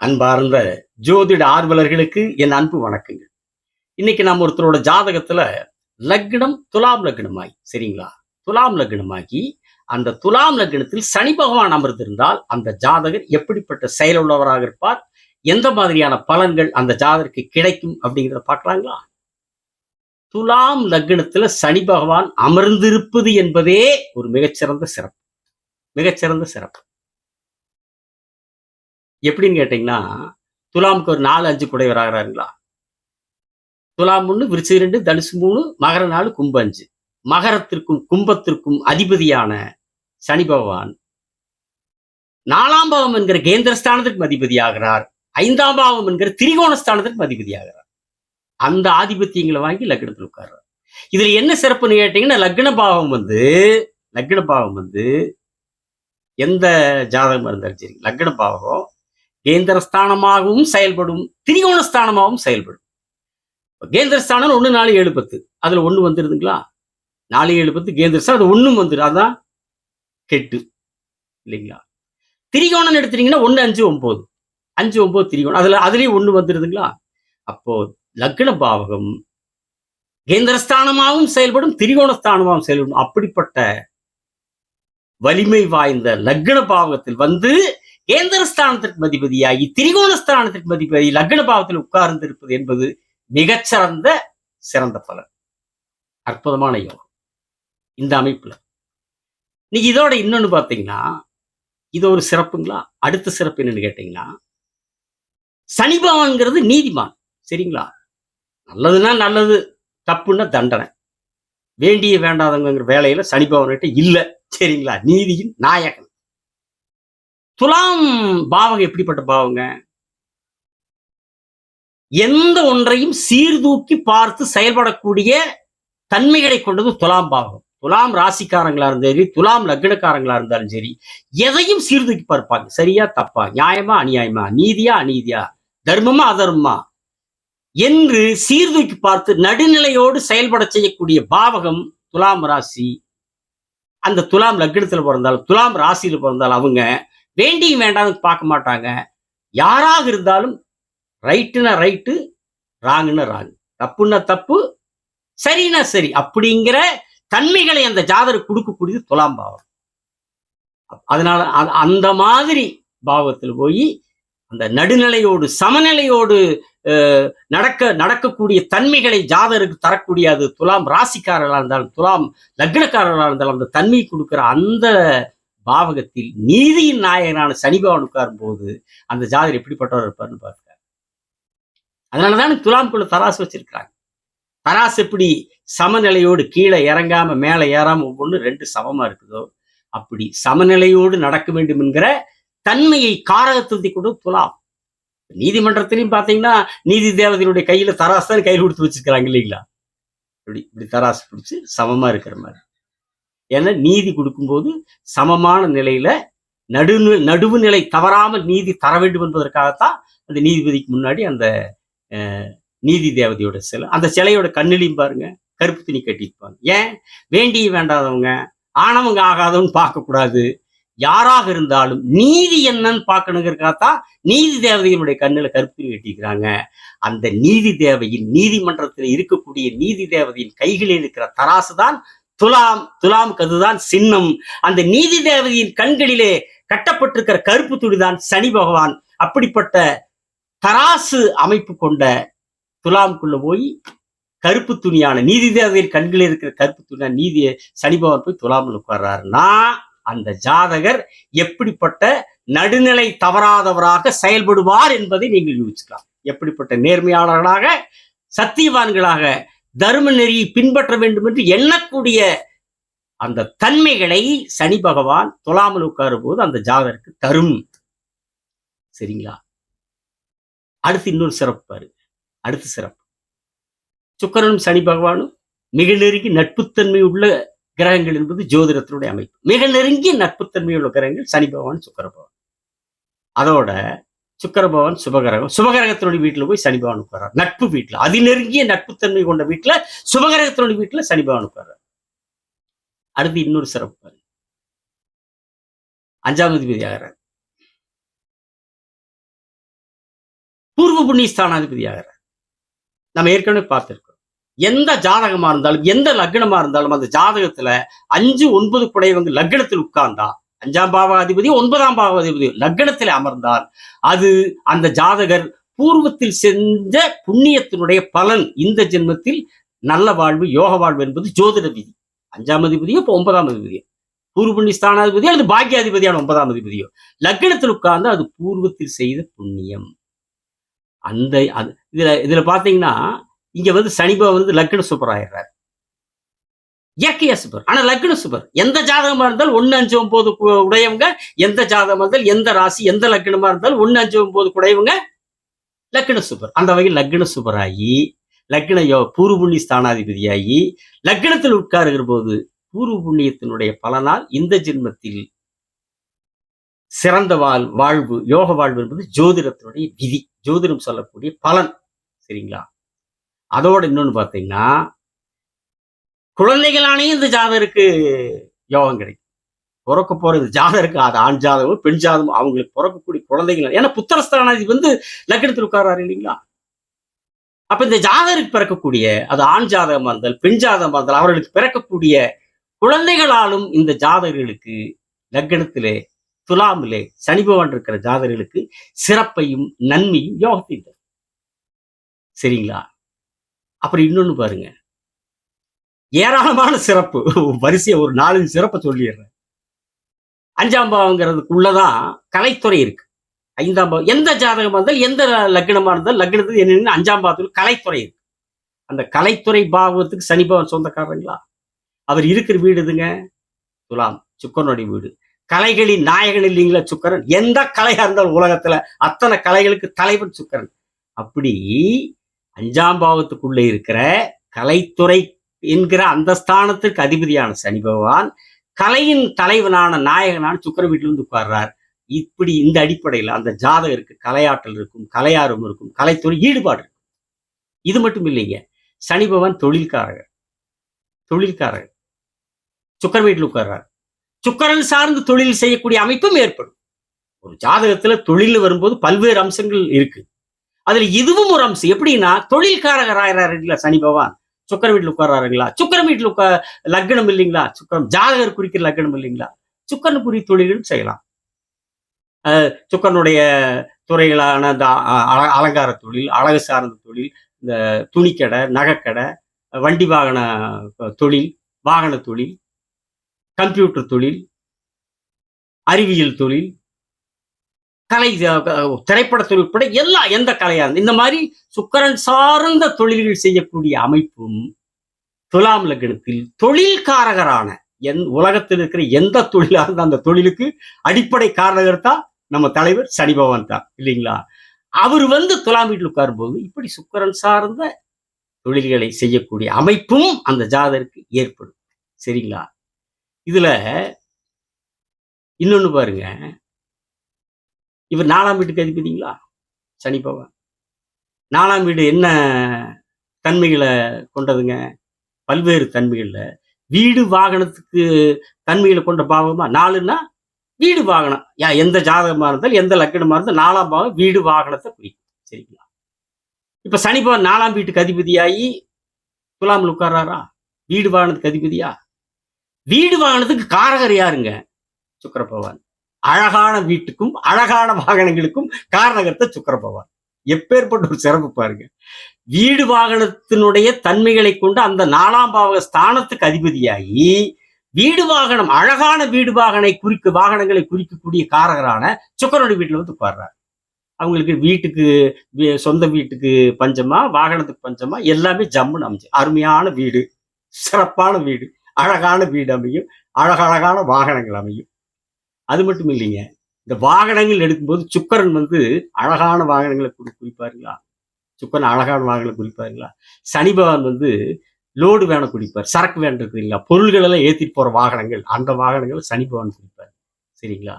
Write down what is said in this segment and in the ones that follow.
அன்பார்ந்த ஜோதிட ஆர்வலர்களுக்கு என் அன்பு வணக்கங்கள். இன்னைக்கு நம்ம ஒருத்தரோட ஜாதகத்துல லக்னம் துலாம் லக்னமாகி சரிங்களா? துலாம் லக்னமாகி அந்த துலாம் லக்னத்தில் சனி பகவான் அமர்ந்திருந்தால் அந்த ஜாதகர் எப்படிப்பட்ட செயலுள்ளவராக இருப்பார்? எந்த மாதிரியான பலன்கள் அந்த ஜாதகருக்கு கிடைக்கும் அப்படிங்கிறத பார்க்கலாங்களா? துலாம் லக்னத்துல சனி பகவான் அமர்ந்திருப்பது என்பதே ஒரு மிகச்சிறந்த சிறப்பு. மிகச்சிறந்த சிறப்பு. எப்படின்னு கேட்டீங்கன்னா துலாமுக்கு ஒரு நாலு அஞ்சு குடைவராகிறாருங்களா துலாம் ஒன்று விருச்சி ரெண்டு தனுசு மூணு மகர நாலு கும்ப அஞ்சு. மகரத்திற்கும் கும்பத்திற்கும் அதிபதியான சனி பகவான். நாலாம் பாவம் என்கிற கேந்திர ஸ்தானத்திற்கு அதிபதியாகிறார். ஐந்தாம் பாவம் என்கிற திரிகோண ஸ்தானத்திற்கு அதிபதியாகிறார். அந்த ஆதிபத்தியங்களை வாங்கி லக்னத்தில் உட்கார்றார். இதுல என்ன சிறப்புன்னு கேட்டீங்கன்னா லக்ன பாவம் வந்து லக்ன பாவம் வந்து எந்த ஜாதகம் இருந்தாலும் சரி லக்ன பாவகம் கேந்திரஸ்தானமாகவும் செயல்படும் திரிகோணஸ்தானமாகவும் செயல்படும். கேந்திரஸ்தானம் ஒன்று நாலு ஏழு பத்து. அதில் ஒன்று வந்துடுதுங்களா நாலு ஏழு பத்து கேந்திரஸ்தானம் அது ஒன்றும் வந்துடும் அதுதான் கெட்டு. இல்லைங்களா? திரிகோணம் எடுத்துட்டீங்கன்னா ஒன்று அஞ்சு ஒம்பது அஞ்சு ஒம்பது திரிகோணம். அதில் அதுலேயும் ஒன்று வந்துடுதுங்களா அப்போ லக்ன பாவகம் கேந்திரஸ்தானமாகவும் செயல்படும் திரிகோணஸ்தானமாகவும் செயல்படும். அப்படிப்பட்ட வலிமை வாய்ந்த லக்ன பாவகத்தில் வந்து கேந்திரஸ்தானத்திற்கு திரிகோண திரிகோணஸ்தானத்திற்கு மதிபதி லக்ன பாவத்தில் உட்கார்ந்து இருப்பது என்பது மிகச்சிறந்த சிறந்த பலன். அற்புதமான யோகம். இந்த அமைப்புல. நீங்க இதோட இன்னொன்னு பார்த்தீங்கன்னா இது ஒரு சிறப்புங்களா? அடுத்த சிறப்பு என்னன்னு கேட்டீங்கன்னா சனிபாவன்கிறது நீதிமான். சரிங்களா? நல்லதுன்னா நல்லது தப்புன்னா தண்டனை. வேண்டிய வேண்டாதவங்கிற வேலையில சனிபவன்கிட்ட இல்லை. சரிங்களா? நீதியின் நாயகன். துலாம் பாவகம் எப்படிப்பட்ட பாவங்க? எந்த ஒன்றையும் சீர்தூக்கி பார்த்து செயல்படக்கூடிய தன்மைகளை கொண்டது துலாம் பாவம் துலாம் ராசிக்காரங்களா இருந்தாலும் சரி துலாம் லக்னக்காரங்களா இருந்தாலும் சரி எதையும் சீர்தூக்கி பார்ப்பாங்க. சரியா தப்பா நியாயமா அநியாயமா நீதியா அநீதியா தர்மமா அதர்மமா? என்று சீர்தூக்கி பார்த்து நடுநிலையோடு செயல்பட செய்யக்கூடிய பாவகம் துலாம் ராசி. அந்த துலாம் லக்னத்தில் பிறந்தாலும் துலாம் ராசியில் பிறந்தாலும் அவங்க வேண்டியும் வேண்டாம்னு பார்க்க மாட்டாங்க. யாராக இருந்தாலும் ரைட்டுனா ரைட்டு ராங்குன்னா ராங் தப்புன்னா தப்பு சரின்னா சரி. அப்படிங்கிற தன்மைகளை அந்த ஜாதகர் கொடுக்கக்கூடியது துலாம் பாவம். அதனால அந்த மாதிரி பாவத்தில் போய் அந்த நடுநிலையோடு சமநிலையோடு நடக்க நடக்கக்கூடிய தன்மைகளை ஜாதருக்கு தரக்கூடிய அது துலாம் ராசிக்காரர்களாக இருந்தாலும் துலாம் லக்னக்காரர்களாக இருந்தாலும் அந்த தன்மை கொடுக்குற அந்த பாவகத்தில் நீதியின் நாயகனான சனிபவன் உட்காரும் போது அந்த ஜாதகர் எப்படிப்பட்டவர் இருப்பார்னு பார்க்கிறார். அதனாலதான் துலாம்குள்ள தராசு வச்சிருக்கிறாங்க. தராசு எப்படி சமநிலையோடு கீழே இறங்காம மேலே ஏறாம ஒவ்வொன்று ரெண்டு சமமா இருக்குதோ அப்படி சமநிலையோடு நடக்க வேண்டும் என்கிற தன்மையை காரகத்துவத்தை கொண்டு துலாம். நீதிமன்றத்திலையும் பார்த்தீங்கன்னா நீதி தேவதையினுடைய கையில தராசு தான் கையில் கொடுத்து வச்சிருக்கிறாங்க இல்லைங்களா? இப்படி இப்படி தராசு பிடிச்சி சமமா இருக்கிற மாதிரி. ஏன்னா நீதி கொடுக்கும்போது சமமான நிலையில நடு நடுவு நிலை தவறாமல் நீதி தர வேண்டும் என்பதற்காகத்தான் அந்த நீதிபதிக்கு முன்னாடி அந்த நீதி தேவதையோட சிலை அந்த சிலையோட கண்ணிலையும் பாருங்க கருப்பு துணி கட்டியிருப்பாங்க ஏன்? வேண்டிய வேண்டாதவங்க ஆனவங்க ஆகாதவங்க பார்க்கக்கூடாது. யாராக இருந்தாலும் நீதி என்னன்னு பார்க்கணுங்கிறதுக்காகத்தான் நீதி தேவதையினுடைய கண்ணில் கருப்பு துணி கட்டிக்கிறாங்க அந்த நீதி தேவையின் நீதிமன்றத்தில் இருக்கக்கூடிய நீதி தேவதையின் கைகளில் இருக்கிற தராசு தான் துலாம் துலாமுக்கு அதுதான் சின்னம். அந்த நீதி தேவதையின் கண்களிலே கட்டப்பட்டிருக்கிற கருப்பு துடிதான் சனி பகவான். அப்படிப்பட்ட தராசு அமைப்பு கொண்ட துலாமுக்குள்ள போய் கருப்பு துணியான நீதி தேவதையின் கண்களில் இருக்கிற கருப்பு துணியான நீதியை சனி பகவான் போய் துலாமில் உட்கார்றாருன்னா அந்த ஜாதகர் எப்படிப்பட்ட நடுநிலை தவறாதவராக செயல்படுவார் என்பதை நீங்கள் யூகிச்சுக்கலாம் எப்படிப்பட்ட நேர்மையாளர்களாக சத்தியவான்களாக தர்ம நெறியை பின்பற்ற வேண்டும் என்று எண்ணக்கூடிய அந்த தன்மைகளை சனி பகவான் துலாமல் உட்காரும் போது அந்த ஜாதகருக்கு தரும். சரிங்களா? அடுத்து இன்னொரு சிறப்பு பாருங்க அடுத்த சிறப்பு. சுக்கரனும் சனி பகவானும் மிக நெருங்கி நட்புத்தன்மை உள்ள கிரகங்கள் என்பது ஜோதிடத்தினுடைய அமைப்பு. மிக நெருங்கிய நட்புத்தன்மை உள்ள கிரகங்கள் சனி பகவான் சுக்கர பகவான். அதோட சுக்கரபவன் சுபகரகம். சுபகரகத்தினுடைய வீட்டில் வீட்டுல போய் சனி பகவான் உட்கார்றார். நட்பு வீட்டுல. அதிநெருங்கிய நட்புத்தன்மை கொண்ட வீட்டுல சுபகிரகத்தினுடைய வீட்டில் சனி பகவான் உட்கார்றார். அடுத்து இன்னொரு சிறப்பு அஞ்சாம் அதிபதி ஆகிறார். பூர்வ புண்ணிய ஸ்தானாதிபதி ஆகிறார். நம்ம ஏற்கனவே பார்த்துருக்கோம் எந்த ஜாதகமா இருந்தாலும் எந்த லக்னமா இருந்தாலும் அந்த ஜாதகத்துல அஞ்சு ஒன்பது குடையவங்க லக்னத்தில் உட்கார்ந்தா அஞ்சாம் பாவாதிபதி ஒன்பதாம் பாவாதிபதி லக்னத்தில் அமர்ந்தால் அது அந்த ஜாதகர் பூர்வத்தில் செஞ்ச புண்ணியத்தினுடைய பலன் இந்த ஜென்மத்தில் நல்ல வாழ்வு யோக வாழ்வு என்பது ஜோதிட விதி. அஞ்சாம் அதிபதியோ இப்போ ஒன்பதாம் அதிபதியோ? பூர்வ புண்ணிய ஸ்தானாதிபதியோ அல்லது பாக்கியாதிபதியான ஒன்பதாம் அதிபதியோ? லக்னத்தில் உட்கார்ந்து அது பூர்வத்தில் செய்த புண்ணியம். அந்த அது இதுல இதுல பாத்தீங்கன்னா இங்க வந்து சனிபா வந்து லக்ன சூப்பர் ஆயிடுறாரு இயற்கைய சுபர் ஆனா லக்ன சுபர் எந்த ஜாதகமா இருந்தாலும் ஒன்னு அஞ்சு ஒன்பது உடையவங்க எந்த ஜாதகமா இருந்தாலும் எந்த ராசி எந்த லக்னமா இருந்தாலும் ஒன்னு அஞ்சு ஒன்பது உடையவங்க லக்ன சுபர் அந்த வகையில் லக்ன சுபராகி ஆகி லக்ன யோ பூர்வ புண்ணிய ஸ்தானாதிபதியாகி லக்னத்தில் உட்காருகிற போது பூர்வ புண்ணியத்தினுடைய பலனால் இந்த ஜென்மத்தில் சிறந்த வாழ் வாழ்வு யோக வாழ்வு என்பது ஜோதிடத்தினுடைய விதி. ஜோதிடம் சொல்லக்கூடிய பலன். சரிங்களா? அதோட இன்னொன்னு பார்த்தீங்கன்னா குழந்தைகளானே இந்த ஜாதகருக்கு யோகம் கிடைக்கும். பிறக்க போறது ஜாதகருக்கு அது ஆண் ஜாதகம் பெண் ஜாதகம் அவங்களுக்கு பிறக்கக்கூடிய குழந்தைகள். ஏன்னா புத்திரஸ்தானாதி வந்து லக்னத்தில் உட்காராரு இல்லைங்களா? அப்ப இந்த ஜாதகருக்கு பிறக்கக்கூடிய அது ஆண் ஜாதகமா இருந்தால் பெண் ஜாதகமா இருந்தால் அவர்களுக்கு பிறக்கக்கூடிய குழந்தைகளாலும் இந்த ஜாதகர்களுக்கு லக்னத்திலே துலாமிலே சனி பகவான் இருக்கிற ஜாதகர்களுக்கு சிறப்பையும் நன்மையும் யோகத்தையும் தரும். சரிங்களா? அப்புறம் இன்னொன்னு பாருங்க. ஏராளமான சிறப்பு. வரிசையை ஒரு நாலஞ்சு சிறப்பை சொல்லிடுறேன். அஞ்சாம் பாவங்கிறதுக்குள்ளதான் கலைத்துறை இருக்கு. ஐந்தாம் பாவம் எந்த ஜாதகமாக இருந்தாலும் எந்த லக்னமாக இருந்தாலும் லக்னத்துக்கு என்னென்னு அஞ்சாம் பாவத்துல கலைத்துறை இருக்கு. அந்த கலைத்துறை பாவத்துக்கு சனி சொந்தக்காரங்களா? அவர் இருக்கிற வீடு இதுங்க துலாம் சுக்கரனுடைய வீடு. கலைகளின் நாயகன் இல்லைங்களா சுக்கரன்? எந்த கலையா இருந்தாலும் உலகத்துல அத்தனை கலைகளுக்கு தலைவன் சுக்கரன். அப்படி அஞ்சாம் பாவத்துக்குள்ள இருக்கிற கலைத்துறை என்கிற அந்த ஸ்தானத்திற்கு அதிபதியான சனி பகவான் கலையின் தலைவனான நாயகனான சுக்கர வீட்டில இருந்து உட்கார்றார். இப்படி இந்த அடிப்படையில் அந்த ஜாதகருக்கு கலையாற்றல் இருக்கும் கலையாரம் இருக்கும் கலைத்துறை ஈடுபாடு இருக்கும். இது மட்டும் இல்லைங்க. சனி பகவான் தொழில்காரகர். தொழில்காரகர். சுக்கர வீட்டில் உட்கார்றார். சுக்கரன் சார்ந்து தொழில் செய்யக்கூடிய அமைப்பும் ஏற்படும். ஒரு ஜாதகத்துல தொழில் வரும்போது பல்வேறு அம்சங்கள் இருக்கு. அதுல இதுவும் ஒரு அம்சம். எப்படின்னா தொழில்காரகர் ஆயிராரு சனி பகவான். சுக்கர வீட்டில் உட்கார்றாருங்களா? சுக்கரம் வீட்டில் உட்கா லக்னம் இல்லைங்களா? சுக்கரம் ஜாதகர் குறிக்கிற லக்னம் இல்லைங்களா? சுக்கரனுக்குரிய தொழில்கள் செய்யலாம். சுக்கரனுடைய துறைகளான இந்த அ- அல- அலங்கார தொழில் அழகு சார்ந்த தொழில் இந்த துணிக்கடை நகைக்கடை வண்டி வாகன தொழில் வாகன தொழில் கம்ப்யூட்டர் தொழில் அறிவியல் தொழில் கலை திரைப்படத்தில் உட்பட எல்லா எந்த கலையாக இருந்து இந்த மாதிரி சுக்கரன் சார்ந்த தொழில்கள் செய்யக்கூடிய அமைப்பும் துலாம் லக்னத்தில் தொழில்காரகரான என் உலகத்தில் இருக்கிற எந்த தொழிலாக இருந்த அந்த தொழிலுக்கு அடிப்படை காரணகர் தான் நம்ம தலைவர் சனி பகவான் தான் இல்லைங்களா? அவர் வந்து துலாம் வீட்டில் உட்காரும்போது இப்படி சுக்கரன் சார்ந்த தொழில்களை செய்யக்கூடிய அமைப்பும் அந்த ஜாதருக்கு ஏற்படும் சரிங்களா? இதுல இன்னொன்னு பாருங்க. இவர் நாலாம் வீட்டுக்கு அதிபதிங்களா சனி பகவான். நாலாம் வீடு என்ன தன்மைகளை கொண்டதுங்க? பல்வேறு தன்மைகளில். வீடு வாகனத்துக்கு தன்மைகளை கொண்ட பாவமா? நாலுன்னா வீடு வாகனம். யா எந்த ஜாதகமாக இருந்தாலும் எந்த லக்கணமாக இருந்தாலும் நாலாம் பாவம் வீடு வாகனத்தை குறிக்கும். சரிங்களா? இப்போ சனி பகவான் நாலாம் வீட்டுக்கு அதிபதியாகி துலாமில் உட்கார்றாரா? வீடு வாகனத்துக்கு அதிபதியா? வீடு வாகனத்துக்கு காரகர் யாருங்க? சுக்கர பகவான். அழகான வீட்டுக்கும் அழகான வாகனங்களுக்கும் காரணகர்த்த சுக்கர பகவான் எப்பேற்பட்ட ஒரு சிறப்பு பாருங்க. வீடு வாகனத்தினுடைய தன்மைகளை கொண்டு அந்த நாலாம் பாவக ஸ்தானத்துக்கு அதிபதியாகி வீடு வாகனம் அழகான வீடு வாகனை குறிக்க வாகனங்களை குறிக்கக்கூடிய காரகரான சுக்கரனுடைய வீட்டுல வந்து உட்கார்றாரு. அவங்களுக்கு வீட்டுக்கு வீ- சொந்த வீட்டுக்கு பஞ்சமா வாகனத்துக்கு பஞ்சமா எல்லாமே ஜம்முன்னு அமைஞ்சு. அருமையான வீடு சிறப்பான வீடு அழகான வீடு அமையும் அழகழகான வாகனங்கள் அமையும். அது மட்டும் இல்லைங்க. இந்த வாகனங்கள் எடுக்கும்போது சுக்கரன் வந்து அழகான வாகனங்களை குறி குறிப்பாருங்களா? சுக்கரன் அழகான வாகனங்களை குறிப்பாருங்களா? சனி பகவான் வந்து லோடு வேனை குடிப்பார் சரக்கு வேன் இருக்கு இல்லைங்களா பொருள்கள் எல்லாம் ஏற்றிட்டு போகிற வாகனங்கள் அந்த வாகனங்களை சனி பகவான் குடிப்பார். சரிங்களா?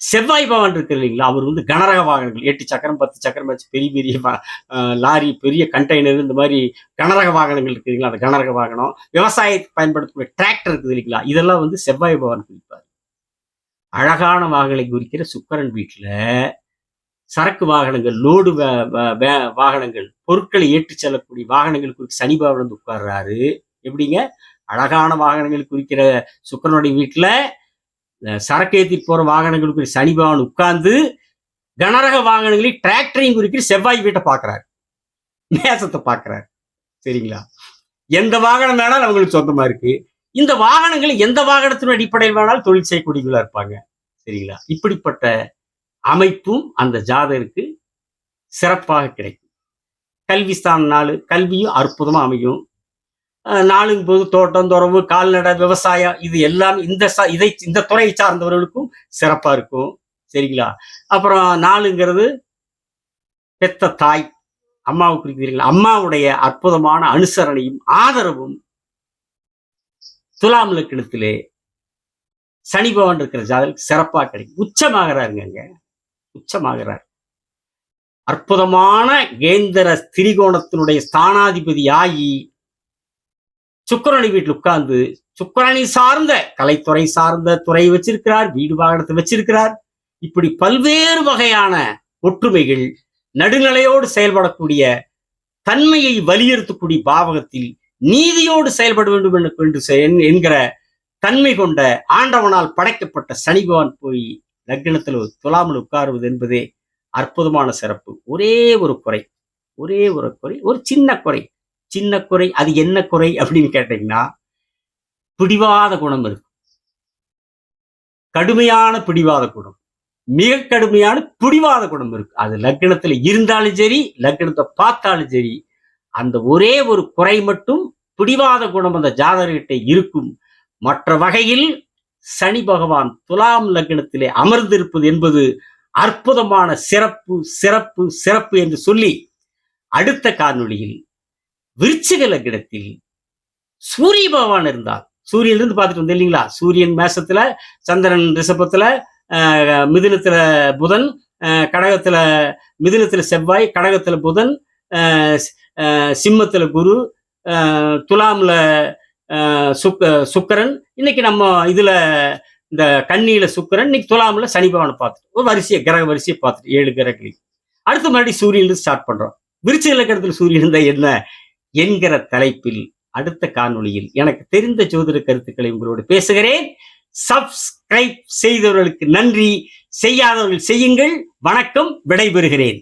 செவ்வாய் பவன் இருக்கு இல்லைங்களா? அவர் வந்து கனரக வாகனங்கள் எட்டு சக்கரம் பத்து சக்கரம் வச்சு பெரிய பெரிய லாரி பெரிய கண்டெய்னர் இந்த மாதிரி கனரக வாகனங்கள் இருக்குதுங்களா? இல்லைங்களா அந்த கனரக வாகனம். விவசாயத்துக்கு பயன்படுத்தக்கூடிய டிராக்டர் இருக்குது இல்லைங்களா? இதெல்லாம் வந்து செவ்வாய் பவன் குறிப்பார் அழகான வாகனங்களை குறிக்கிற சுக்கரன் வீட்டில் சரக்கு வாகனங்கள் லோடு வாகனங்கள் பொருட்களை ஏற்றி செல்லக்கூடிய வாகனங்கள் குறித்து சனி பகவான் வந்து உட்கார்றாரு. எப்படிங்க? அழகான வாகனங்கள் குறிக்கிற சுக்கரனுடைய வீட்டில் சரக்கு ஏற்றி போகிற வாகனங்களுக்கு சனி பகவான் உட்கார்ந்து கனரக வாகனங்களில் டிராக்டரையும் குறிக்கிற செவ்வாய் வீட்டை பார்க்கறாரு. நேசத்தை பார்க்கறாரு. சரிங்களா? எந்த வாகனம் வேணாலும் அவங்களுக்கு சொந்தமா இருக்கு. இந்த வாகனங்கள் எந்த வாகனத்தின் அடிப்படையில் வேணாலும் தொழில் செய்யக்கூடியவங்களா இருப்பாங்க. சரிங்களா? இப்படிப்பட்ட அமைப்பும் அந்த ஜாதகருக்கு சிறப்பாக கிடைக்கும். கல்விஸ்தான நாள் கல்வியும் அற்புதமாக அமையும். நாளுங்க போது தோட்டம் துறவு கால்நடை விவசாயம் இது எல்லாம் இந்த இதை இந்த துறையை சார்ந்தவர்களுக்கும் சிறப்பாக இருக்கும். சரிங்களா? அப்புறம் நாளுங்கிறது பெத்த தாய் அம்மாவுக்கு இருக்கிறீங்களா அம்மாவுடைய அற்புதமான அனுசரணையும் ஆதரவும் துலாம் லக்கினத்திலே சனி பவன் இருக்கிற ஜாதகம் சிறப்பா கிடைக்கும். உச்சமாகறாருங்க அங்க. உச்சமாகிறார். அற்புதமான கேந்திர திரிகோணத்தினுடைய ஸ்தானாதிபதி ஆகி சுக்கரனி வீட்டில் உட்கார்ந்து சுக்கிரனை சார்ந்த கலைத்துறை சார்ந்த துறை வச்சிருக்கிறார் வீடு வாகனத்தை வச்சிருக்கிறார். இப்படி பல்வேறு வகையான ஒற்றுமைகள் நடுநிலையோடு செயல்படக்கூடிய தன்மையை வலியுறுத்தக்கூடிய பாவகத்தில் நீதியோடு செயல்பட வேண்டும் என்று- என்கிற தன்மை கொண்ட ஆண்டவனால் படைக்கப்பட்ட சனி பகவான் போய் லக்னத்தில் துலாமல் உட்காருவது என்பதே அற்புதமான சிறப்பு. ஒரே ஒரு குறை ஒரே ஒரு குறை ஒரு சின்ன குறை. சின்ன குறை அது என்ன குறை அப்படின்னு கேட்டீங்கன்னா பிடிவாத குணம் இருக்கு. கடுமையான பிடிவாத குணம். மிக கடுமையான பிடிவாத குணம் இருக்கு. அது லக்னத்துல இருந்தாலும் சரி லக்னத்தை பார்த்தாலும் சரி அந்த ஒரே ஒரு குறை மட்டும் பிடிவாத குணம் அந்த ஜாதகர்கிட்ட இருக்கும். மற்ற வகையில் சனி பகவான் துலாம் லக்னத்திலே அமர்ந்திருப்பது என்பது அற்புதமான சிறப்பு சிறப்பு சிறப்பு என்று சொல்லி அடுத்த காணொளியில் விருச்சிக லக்னத்தில் சூரிய பகவான் இருந்தால் சூரியன் இருந்து பார்த்துட்டு வந்தோம் இல்லைங்களா? சூரியன் மேசத்துல சந்திரன் ரிஷபத்துல ஆஹ், மிதுனத்துல புதன் கடகத்துல மிதுனத்துல செவ்வாய் கடகத்துல புதன் சிம்மத்தில் குரு துலாமில் சுக்க சுக்கரன். இன்னைக்கு நம்ம இதில் இந்த கண்ணியில் சுக்கரன் இன்னைக்கு துலாமில் சனி பகவானை பார்த்துட்டு ஒரு வரிசையை கிரக வரிசையை பார்த்துட்டு ஏழு கிரகங்களையும் அடுத்து மறுபடியும் சூரியன் ஸ்டார்ட் பண்ணுறோம் விருச்சிக இலக்கணத்தில் சூரியன் இருந்தால் என்ன? என்கிற தலைப்பில் அடுத்த காணொளியில் எனக்கு தெரிந்த ஜோதிட கருத்துக்களை உங்களோடு பேசுகிறேன். சப்ஸ்கிரைப் செய்தவர்களுக்கு நன்றி. செய்யாதவர்கள் செய்யுங்கள். வணக்கம். விடைபெறுகிறேன்.